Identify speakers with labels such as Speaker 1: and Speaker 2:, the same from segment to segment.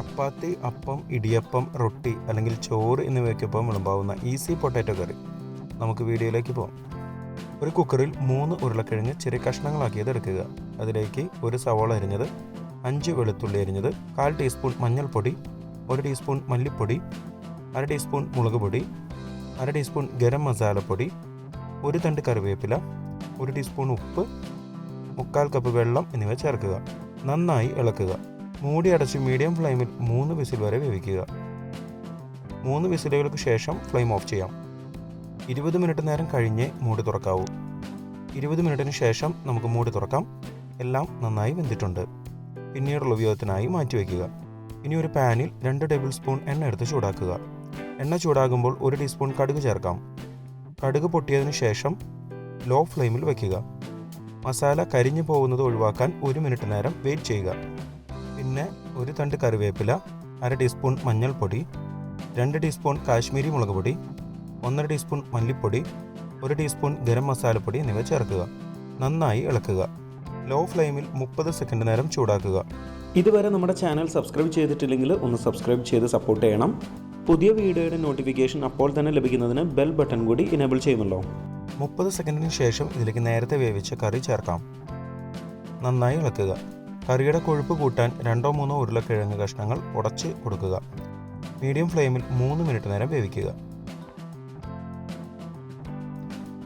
Speaker 1: ചപ്പാത്തി അപ്പം ഇടിയപ്പം റൊട്ടി അല്ലെങ്കിൽ ചോറ് എന്നിവയ്ക്കൊപ്പം വിളമ്പാവുന്ന ഈസി പൊട്ടാറ്റോ കറി. നമുക്ക് വീഡിയോയിലേക്ക് പോകാം ഒരു കുക്കറിൽ മൂന്ന് ഉരുളക്കിഴങ്ങ് ചെറിയ കഷ്ണങ്ങളാക്കിയത് എടുക്കുക. അതിലേക്ക് ഒരു സവാള അരിഞ്ഞത് അഞ്ച് വെളുത്തുള്ളി അരിഞ്ഞത് കാൽ ടീസ്പൂൺ മഞ്ഞൾപ്പൊടി ഒരു ടീസ്പൂൺ മല്ലിപ്പൊടി അര ടീസ്പൂൺ മുളക് പൊടി അര ടീസ്പൂൺ ഗരം മസാലപ്പൊടി ഒരു തണ്ട് കറിവേപ്പില ഒരു ടീസ്പൂൺ ഉപ്പ് മുക്കാൽ കപ്പ് വെള്ളം എന്നിവ ചേർക്കുക. നന്നായി ഇളക്കുക. മൂടി അടച്ച് മീഡിയം ഫ്ലെയിമിൽ മൂന്ന് വിസിൽ വരെ വേവിക്കുക. മൂന്ന് വിസിലുകൾക്ക് ശേഷം ഫ്ലെയിം ഓഫ് ചെയ്യാം. ഇരുപത് മിനിറ്റ് നേരം കഴിഞ്ഞേ മൂടി തുറക്കാവൂ. ഇരുപത് മിനിറ്റിന് ശേഷം നമുക്ക് മൂടി തുറക്കാം. എല്ലാം നന്നായി വെന്തിട്ടുണ്ട്. പിന്നീടുള്ള ഉപയോഗത്തിനായി മാറ്റിവെക്കുക ഇനി ഒരു പാനിൽ രണ്ട് ടേബിൾ സ്പൂൺ എണ്ണ എടുത്ത് ചൂടാക്കുക. എണ്ണ ചൂടാകുമ്പോൾ ഒരു ടീസ്പൂൺ കടുക് ചേർക്കാം. കടുക് പൊട്ടിയതിനു ശേഷം ലോ ഫ്ലെയിമിൽ വയ്ക്കുക മസാല കരിഞ്ഞു പോകുന്നത് ഒഴിവാക്കാൻ ഒരു മിനിറ്റ് നേരം വെയിറ്റ് ചെയ്യുക. പിന്നെ ഒരു തണ്ട് കറിവേപ്പില അര ടീസ്പൂൺ മഞ്ഞൾപ്പൊടി രണ്ട് ടീസ്പൂൺ കാശ്മീരി മുളക് പൊടി ഒന്നര ടീസ്പൂൺ മല്ലിപ്പൊടി ഒരു ടീസ്പൂൺ ഗരം മസാലപ്പൊടി എന്നിവ ചേർക്കുക. നന്നായി ഇളക്കുക. ലോ ഫ്ലെയിമിൽ മുപ്പത് സെക്കൻഡ് നേരം ചൂടാക്കുക.
Speaker 2: ഇതുവരെ നമ്മുടെ ചാനൽ സബ്സ്ക്രൈബ് ചെയ്തിട്ടില്ലെങ്കിൽ ഒന്ന് സബ്സ്ക്രൈബ് ചെയ്ത് സപ്പോർട്ട് ചെയ്യണം. പുതിയ വീഡിയോയുടെ നോട്ടിഫിക്കേഷൻ അപ്പോൾ തന്നെ ലഭിക്കുന്നതിന് ബെൽ ബട്ടൺ കൂടി ഇനേബിൾ ചെയ്യുമല്ലോ.
Speaker 1: മുപ്പത് സെക്കൻഡിന് ശേഷം ഇതിലേക്ക് നേരത്തെ വേവിച്ച കറി ചേർക്കാം. നന്നായി ഇളക്കുക. കറിയുടെ കൊഴുപ്പ് കൂട്ടാൻ രണ്ടോ മൂന്നോ ഉരുളക്കിഴങ്ങ് കഷ്ണങ്ങൾ ഉടച്ച് കൊടുക്കുക. മീഡിയം ഫ്ലെയിമിൽ മൂന്ന് മിനിറ്റ് നേരം വേവിക്കുക.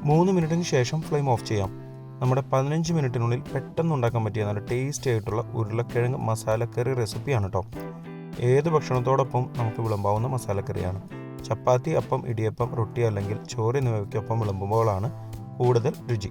Speaker 1: മൂന്ന് മിനിറ്റിന് ശേഷം ഫ്ലെയിം ഓഫ് ചെയ്യാം. നമ്മുടെ പതിനഞ്ച് മിനിറ്റിനുള്ളിൽ പെട്ടെന്ന് ഉണ്ടാക്കാൻ പറ്റിയ നല്ല ടേസ്റ്റി ആയിട്ടുള്ള ഉരുളക്കിഴങ്ങ് മസാലക്കറി റെസിപ്പിയാണ് കേട്ടോ ഏത് ഭക്ഷണത്തോടൊപ്പം നമുക്ക് വിളമ്പാവുന്ന മസാലക്കറിയാണ് ചപ്പാത്തി അപ്പം ഇടിയപ്പം റൊട്ടി അല്ലെങ്കിൽ ചോറ് എന്നിവയ്ക്കൊപ്പം വിളമ്പുമ്പോഴാണ് കൂടുതൽ രുചി.